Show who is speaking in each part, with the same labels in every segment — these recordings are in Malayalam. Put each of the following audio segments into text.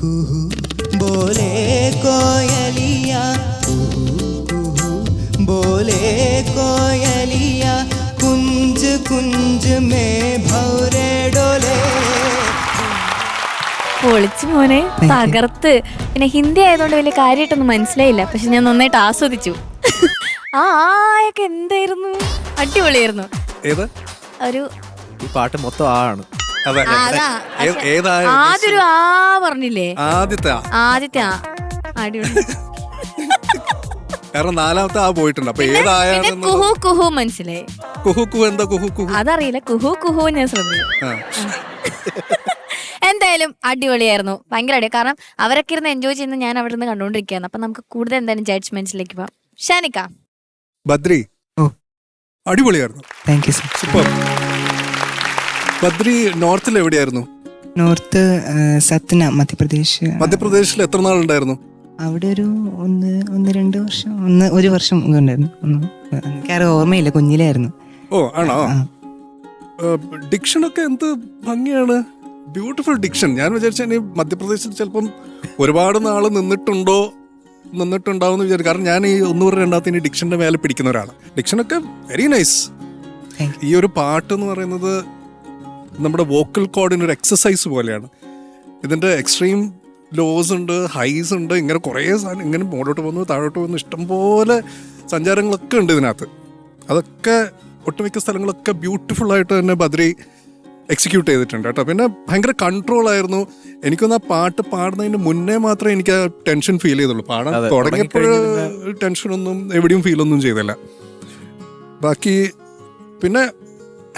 Speaker 1: കുഹു ബോലേ കോയലിയ കുഹു ബോലേ കോയലിയ കുഞ്ച് കുഞ്ച് മേ ഭൗരേ ഡോലേ
Speaker 2: പൊളിച്ചു മോനെ തകർത്ത്. പിന്നെ ഹിന്ദി ആയതുകൊണ്ട് വലിയ കാര്യമായിട്ടൊന്നും മനസ്സിലായില്ല. പക്ഷെ ഞാൻ നന്നായിട്ട് ആസ്വദിച്ചു. ആ ആയൊക്കെ എന്തായിരുന്നു? അടിപൊളിയായിരുന്നു.
Speaker 3: ഏത്?
Speaker 2: ഒരു
Speaker 4: ഈ പാട്ട് മൊത്തം ആ ആണ്.
Speaker 3: അതെ.
Speaker 2: ആ, പറഞ്ഞില്ലേ?
Speaker 3: ആദ്യത്തെ.
Speaker 2: ആദ്യത്തെ ആ. അടിപൊളി.
Speaker 3: കാരണം നാലാമത്തെ ആ പോയിട്ടുണ്ട്. അപ്പൊ ഏതായാലും
Speaker 2: കുഹു കുഹു മനസ്സിലായി.
Speaker 3: കുഹു കുഹു എന്താ കുഹു കുഹു?
Speaker 2: അതറിയില്ല. കുഹു കുഹു ഞാൻ ശ്രദ്ധിച്ചു എന്തായാലും അടിപൊളിയായിരുന്നു. ഭയങ്കര അടി കാരണം അവരൊക്കെ ഇരുന്ന് എൻജോയ് ചെയ്യുന്ന ഞാൻ അവിടെ നിന്ന് കണ്ടുകൊണ്ടിരിക്കുകയാണ്. അപ്പൊ നമുക്ക് കൂടുതൽ എന്തായാലും ജഡ്ജ്മെന്റ്സിലേക്ക് പോവാം ഷാനിക്ക.
Speaker 3: ബദ്രി. അടിപൊളിയായിരുന്നു.
Speaker 1: Thank you
Speaker 3: super. ബദ്രി നോർത്തിൽ എവിടെയായിരുന്നു?
Speaker 1: നോർത്ത് സത്ന മധ്യപ്രദേശ്.
Speaker 3: മധ്യപ്രദേശിൽ എത്ര നാളുണ്ടായിരുന്നു?
Speaker 1: അവിടെ ഒരു ഒന്ന് ഒന്ന് രണ്ട് വർഷം ഒന്ന് ഒരു വർഷം ഉണ്ടായിരുന്നു. എനിക്കറിയാം ഓർമ്മയില്ല കുഞ്ഞിലായിരുന്നു.
Speaker 3: ഓ ആണോ? ഡിക്ഷൻ ഒക്കെ എന്ത് ഭംഗിയാണ്? Beautiful diction. ഞാൻ വിചാരിച്ച ഇനി മധ്യപ്രദേശിൽ ചിലപ്പം ഒരുപാട് നാൾ നിന്നിട്ടുണ്ടോ നിന്നിട്ടുണ്ടാവും വിചാരിച്ചു. കാരണം ഞാൻ ഈ ഒന്നൂറ് രണ്ടാമത്തെ ഇനി ഡിക്ഷന്റെ മേലെ പിടിക്കുന്ന ഒരാളാണ്. ഡിക്ഷനൊക്കെ വെരി നൈസ് ഈ ഒരു പാട്ട് എന്ന് പറയുന്നത് നമ്മുടെ വോക്കൽ കോഡിന് ഒരു എക്സസൈസ് പോലെയാണ്. ഇതിന്റെ എക്സ്ട്രീം ലോസ് ഉണ്ട് ഹൈസ് ഉണ്ട് ഇങ്ങനെ കുറേ സാധനം ഇങ്ങനെ മുകളിലോട്ട് പോകുന്നു താഴോട്ട് പോകുന്നു ഇഷ്ടംപോലെ സഞ്ചാരങ്ങളൊക്കെ ഉണ്ട് ഇതിനകത്ത്. അതൊക്കെ ഒട്ടുമിക്ക സ്ഥലങ്ങളൊക്കെ ബ്യൂട്ടിഫുൾ ആയിട്ട് തന്നെ ബദ്രി എക്സിക്യൂട്ട് ചെയ്തിട്ടുണ്ട് കേട്ടോ. പിന്നെ ഭയങ്കര കൺട്രോൾ ആയിരുന്നു. എനിക്കൊന്ന് ആ പാട്ട് പാടുന്നതിന് മുന്നേ മാത്രമേ എനിക്ക് ആ ടെൻഷൻ ഫീൽ ചെയ്തുള്ളൂ. പാടാൻ തുടങ്ങിയപ്പോൾ ടെൻഷനൊന്നും എവിടെയും ഫീൽ ഒന്നും ചെയ്തില്ല. ബാക്കി പിന്നെ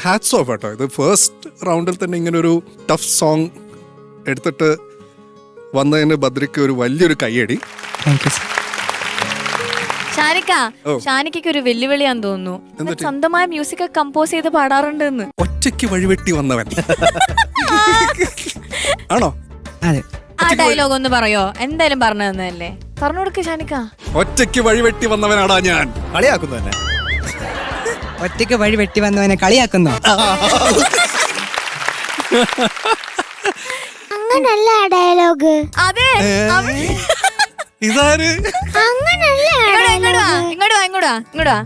Speaker 3: ഹാറ്റ്സ് ഓഫ് കേട്ടോ. ഇത് ഫസ്റ്റ് റൗണ്ടിൽ തന്നെ ഇങ്ങനെ ഒരു ടഫ് സോങ് എടുത്തിട്ട് വന്നതിന് ബദ്രിക്ക് ഒരു വലിയൊരു
Speaker 1: സർ
Speaker 2: ഷാനിക്ക
Speaker 3: ഓ.
Speaker 2: ഒരു വെല്ലുവിളിയാന്ന് തോന്നുന്നു? സ്വന്തമായ മ്യൂസിക് കമ്പോസ് ചെയ്ത് പാടാറുണ്ട് എന്ന്
Speaker 3: ഒറ്റയ്ക്ക് വഴിവെട്ടി വന്നവൻ. ആണോ?
Speaker 1: അതെ.
Speaker 2: ആ ഡയലോഗ് ഒന്ന് പറയോ? എന്തായാലും പറഞ്ഞു തന്നതല്ലേ? പറഞ്ഞു കൊടുക്ക് ഷാനിക്ക.
Speaker 3: ഒറ്റയ്ക്ക് വഴിവെട്ടി വന്നവനാടാ ഞാൻ.
Speaker 4: കളിയാക്കുന്നു തന്നെ.
Speaker 1: ഒറ്റയ്ക്ക് വഴി വെട്ടി വന്നവനെ കളിയാക്കുന്നോ.
Speaker 5: അങ്ങനല്ല ഡയലോഗ്.
Speaker 2: അതെ.
Speaker 3: ഇതാര്?
Speaker 5: അങ്ങനല്ല
Speaker 2: ഇങ്ങോട്ട് വാ, ഇങ്ങോട്ട് വാ ഇങ്ങോട്ട് വാ ഇങ്ങോട്ട് വാ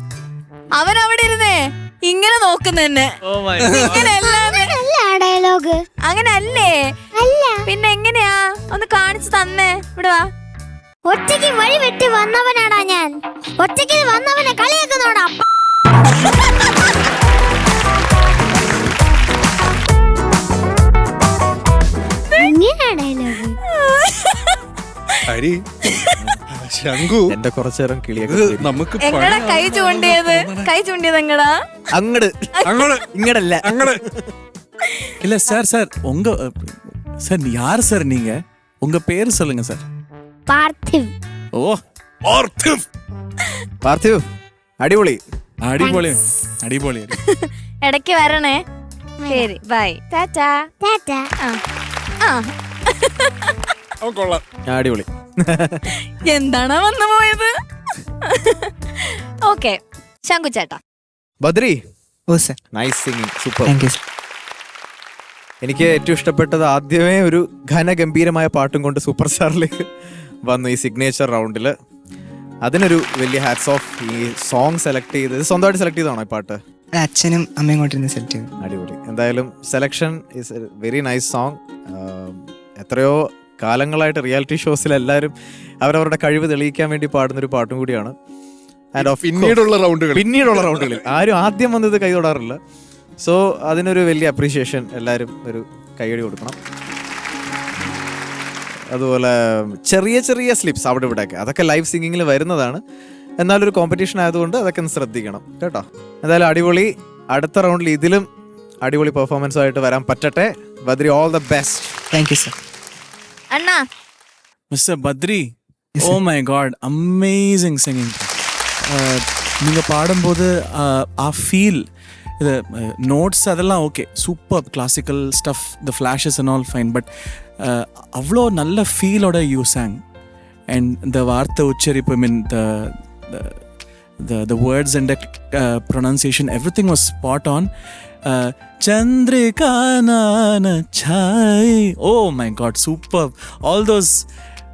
Speaker 2: അവൻ അവിടെ ഇരുന്നേ ഇങ്ങനെ നോക്കുന്നെ അങ്ങനല്ലേ
Speaker 5: അങ്ങനല്ല ഡയലോഗ്.
Speaker 2: അങ്ങനെ അല്ലേ.
Speaker 5: അല്ല
Speaker 2: പിന്നെ എങ്ങനെയാ? ഒന്ന് കാണിച്ചു തന്നേ. ഇവിടെ വാ.
Speaker 5: ഒറ്റയ്ക്ക് വഴി വെട്ടി വന്നവനാടാ ഞാൻ. ഒറ്റയ്ക്ക് വന്നവനെ കളിയാക്കുന്നോടാ ഇങ്ങനെ ഡയലോഗ്
Speaker 3: ഹരി ശംഖു
Speaker 4: എന്റെ കുറച്ചു നേരം കിളിയൊക്കെ
Speaker 3: ഇത്
Speaker 4: പോയി.
Speaker 3: നമുക്ക്
Speaker 2: എങ്ങടാ കൈ ചൂണ്ടിയത് കൈ ചൂണ്ടിയത് എങ്ങടാ
Speaker 4: അങ്ങട്
Speaker 3: അങ്ങോട്ട്
Speaker 4: ഇങ്ങടല്ല
Speaker 3: അങ്ങോട്ട്
Speaker 6: இல்ல சார் சார் உங்க சார் யார் சார் நீங்க உங்க பேர் சொல்லுங்க சார்
Speaker 5: പാർത്ഥിവ്
Speaker 6: ஓ
Speaker 3: പാർത്ഥിവ്
Speaker 4: പാർത്ഥിവ് അടിപൊളി
Speaker 6: அடிபொலி அடிபொலி
Speaker 2: ഇടയ്ക്ക് വരണേ ശരി ബൈ ടാറ്റാ
Speaker 5: ടാറ്റ
Speaker 2: ആ ആ
Speaker 3: അവൻ കൊള്ളാം.
Speaker 4: അടിപൊളി.
Speaker 2: എന്താണ് വന്നു പോയത്? ഓക്കെ ശങ്കു ചേട്ടാ.
Speaker 4: ബദ്രി.
Speaker 1: ഓ sir.
Speaker 4: Nice singing super
Speaker 1: thank you sir
Speaker 4: എനിക്ക് ഏറ്റവും ഇഷ്ടപ്പെട്ടത് ആദ്യമേ ഒരു ഘനഗംഭീരമായ പാട്ടും കൊണ്ട് സൂപ്പർ സ്റ്റാറിലേക്ക് വന്നു ഈ സിഗ്നേച്ചർ റൗണ്ടിൽ അതിനൊരു വലിയ ഹാറ്റ്സ് ഓഫ് ഈ സോങ് സെലക്ട് ചെയ്ത്. സ്വന്തമായിട്ട് സെലക്ട് ചെയ്താണോ ഈ പാട്ട്?
Speaker 1: അച്ഛനും അമ്മയും കൊണ്ടിരുന്ന് സെലക്ട് ചെയ്തു.
Speaker 4: അടിപൊളി. എന്തായാലും selection is a very nice song എത്രയോ കാലങ്ങളായിട്ട് റിയാലിറ്റി ഷോസിൽ എല്ലാവരും അവരവരുടെ കഴിവ് തെളിയിക്കാൻ വേണ്ടി പാടുന്ന ഒരു പാട്ടും കൂടിയാണ്. ആൻഡ് ഓഫ്
Speaker 3: പിന്നീടുള്ള റൗണ്ടുകൾ
Speaker 4: പിന്നീടുള്ള റൗണ്ടുകളിൽ. ആരും ആദ്യം വന്നത് കൈ തൊടാറില്ല. സോ അതിനൊരു വലിയ അപ്രീഷിയേഷൻ എല്ലാവരും ഒരു കൈയടി കൊടുക്കണം. അതുപോലെ ചെറിയ ചെറിയ സ്ലിപ്സ് അവിടെ ഇവിടെയൊക്കെ. അതൊക്കെ ലൈവ് സിംഗിങ്ങിൽ വരുന്നതാണ്. എന്നാലൊരു കോമ്പറ്റീഷൻ ആയതുകൊണ്ട് അതൊക്കെ ഒന്ന് ശ്രദ്ധിക്കണം. കേട്ടോ? എന്തായാലും അടിപൊളി. അടുത്ത റൗണ്ടിൽ ഇതിലും അടിപൊളി പെർഫോമൻസ് ആയിട്ട് വരാൻ പറ്റട്ടെ. Badri all the best
Speaker 1: thank you sir
Speaker 2: Anna.
Speaker 6: Mister Badri. Oh my god amazing singing நீங்கள் பாடும்போது ஆ ஃபீல் இது நோட்ஸ் அதெல்லாம் okay super classical stuff the flashes and all fine but அவ்வளோ நல்ல ஃபீலோட யூ சாங் அண்ட் இந்த வார்த்தை உச்சரிப்பு mean the the the words and the uh, pronunciation everything was spot on uh, Chandrikanana Oh my god, superb. All those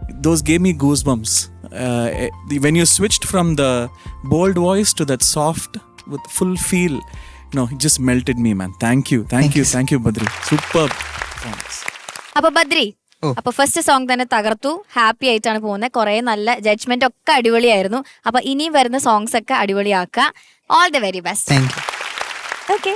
Speaker 6: those gave me goosebumps. Uh, eh, when you switched from the bold voice to that soft with full feel, no, it just melted me, man. Thank you. Thank,
Speaker 1: thank
Speaker 6: you.
Speaker 1: you.
Speaker 6: Thank you, Badri. Superb.
Speaker 2: Thanks. Apa
Speaker 1: Badri,
Speaker 2: അപ്പൊ ഫസ്റ്റ് സോങ് തന്നെ തകർത്തു. ഹാപ്പി ആയിട്ടാണ് പോകുന്നത് കുറെ നല്ല ജഡ്ജ്മെന്റ് ഒക്കെ അടിപൊളിയായിരുന്നു. അപ്പൊ ഇനിയും വരുന്ന സോങ്സ് ഒക്കെ അടിപൊളിയാക്കുക all
Speaker 7: the very best thank you okay